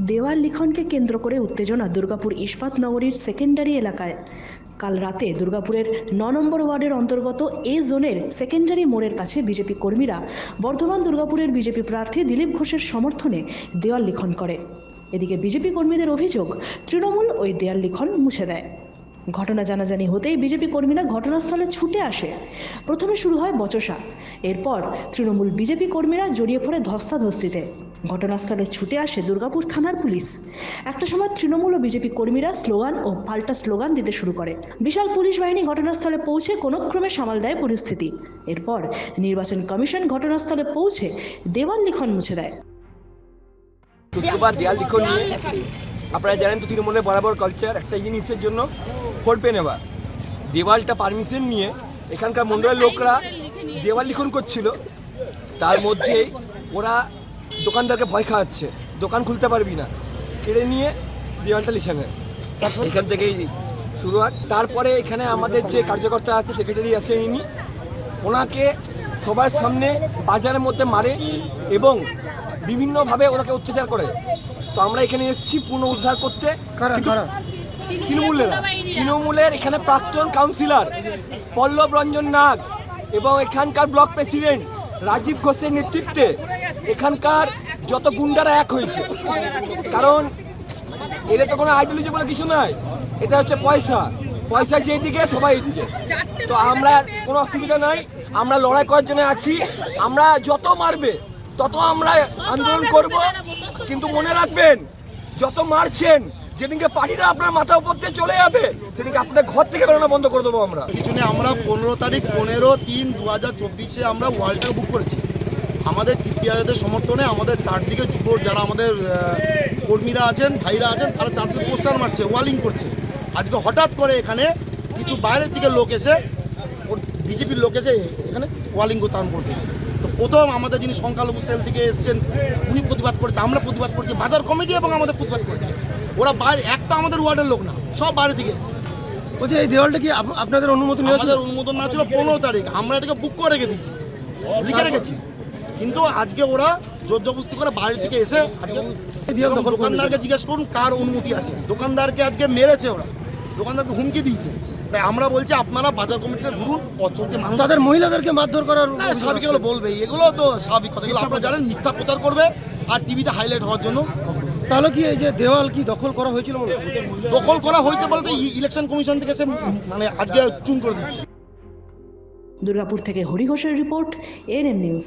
দেওয়াল লিখনকে কেন্দ্র করে উত্তেজনা দুর্গাপুর ইস্পাত নগরীর সেকেন্ডারি এলাকায়। কাল রাতে দুর্গাপুরের ন নম্বর ওয়ার্ডের অন্তর্গত এ জোনের সেকেন্ডারি মোড়ের কাছে বিজেপি কর্মীরা, বর্ধমান দুর্গাপুরের বিজেপি প্রার্থী দিলীপ ঘোষের সমর্থনে দেওয়াল লিখন করে। এদিকে বিজেপি কর্মীদের অভিযোগ, তৃণমূল ওই দেয়াল লিখন মুছে দেয়। ঘটনা জানাজানি হতেই বিজেপি কর্মীরা ঘটনাস্থলে ছুটে আসে। প্রথমে শুরু হয় বচসা। এরপর তৃণমূল বিজেপি কর্মীরা জড়িয়ে পড়ে ধস্তাধস্তিতে। ঘটনাস্থলে ছুটে আসে দুর্গাপুর থানার পুলিশ। একটা সময় তৃণমূল ও বিজেপি কর্মীরা স্লোগান ও পাল্টা স্লোগান দিতে শুরু করে। বিশাল পুলিশ বাহিনী ঘটনাস্থলে পৌঁছে কোনো ক্রমে সামাল দেয় পরিস্থিতি। এরপর নির্বাচন কমিশন ঘটনাস্থলে পৌঁছে দেওয়াল লিখন মুছে দেয়। শুক্রবার দেয়াল লিখন নিয়ে আপনারা জানেন তো তৃণমূলের বরাবর কালচার একটা জিনিসের জন্য পেয়ে নেওয়া। দেওয়ালটা পারমিশন নিয়ে এখানকার মন্ডলের লোকরা দেওয়াল লিখন করছিল। তার মধ্যেই ওরা দোকানদারকে ভয় খাওয়াচ্ছে। দোকান খুলতে পারবি না। কেড়ে নিয়ে দেওয়ালটা লিখে নেয় এখান থেকেই শুরু হয়। তারপরে এখানে আমাদের যে কার্যকর্তা আছে সেক্রেটারি আছে ইনি। ওনাকে সবার সামনে বাজারের মধ্যে মারে এবং বিভিন্নভাবে ওনাকে অত্যাচার করে। তো আমরা এখানে এসেছি পুনঃ উদ্ধার করতে। তৃণমূলের। তৃণমূলের এখানে প্রাক্তন কাউন্সিলর পল্লব রঞ্জন নাগ এবং এখানকার ব্লক প্রেসিডেন্ট রাজীব ঘোষের নেতৃত্বে এখানকার যত গুন্ডারা এক হয়েছে। কারণ এর তো কোনো আইডিওলজি বলে কিছু নয় এটা হচ্ছে পয়সা। পয়সা যেদিকে সবাই এদিকে। তো আমরা কোনো অসুবিধা নাই। আমরা লড়াই করার জন্য আছি। আমরা যত মারবে, তত আমরা আন্দোলন করব। কিন্তু মনে রাখবেন, যত মারছেন, যেদিনকে পার্টিটা আপনার মাথা উপর দিয়ে চলে যাবে, সেদিনকে আপনাদের ঘর থেকে বেরোনো বন্ধ করে দেবো আমরা। পিছনে আমরা পনেরো তারিখ পনেরো তিন দু হাজার চব্বিশে আমরা ওয়ার্ল্ডটা বুক করেছি। আমাদের টিপিআইদের সমর্থনে আমাদের চারদিকে যুব যারা আমাদের কর্মীরা আছেন ভাইরা আছেন তারা চারদিকে পোস্টার মারছে ওয়ালিং করছে। আজকে হঠাৎ করে এখানে কিছু বাইরের থেকে লোক এসে বিজেপির লোক এসে এখানে ওয়ালিং আরম্ভ করতেছে তো প্রথম আমাদের যিনি সংখ্যালঘু সেল থেকে এসেছেন উনি প্রতিবাদ করেছে আমরা প্রতিবাদ করছি বাজার কমিটি এবং আমাদের প্রতিবাদ করেছে। ওরা বাইরে একটা আমাদের ওয়ার্ডের লোক না সব বাইরে থেকে এসেছে। বলছি এই দেওয়ালটা কি আপনাদের আমাদের অনুমোদন না ছিল পনেরো তারিখ আমরা এটাকে বুক করে রেখে দিয়েছি। লিখে রেখেছি। কিন্তু আজকে ওরা জোর জবস্তি করে বাইরে থেকে এসে আজকে দোকানদারকে জিজ্ঞেস করুন কার অনুমতি আছে। দোকানদারকে আজকে মেরেছে ওরা। দোকানদারকে হুমকি দিয়েছে। তাই আমরা বলছি আপনারা বাজার কমিটিতে ঘুরুন পথ চলতে মানুষ তাদের মহিলাদেরকে মারধর করার স্বাভাবিক এগুলো বলবে। এগুলো তো স্বাভাবিক কথা। এগুলো আপনারা জানেন মিথ্যা প্রচার করবে আর টিভিতে হাইলাইট হওয়ার জন্য। তাহলে কি এই যে দেওয়াল কি দখল করা হয়েছিল দখল করা হয়েছে বলতে ইলেকশন কমিশন থেকে সে মানে আজকে চুন করে দিচ্ছে। দুর্গাপুর থেকে হরি ঘোষের রিপোর্ট এনএম নিউজ।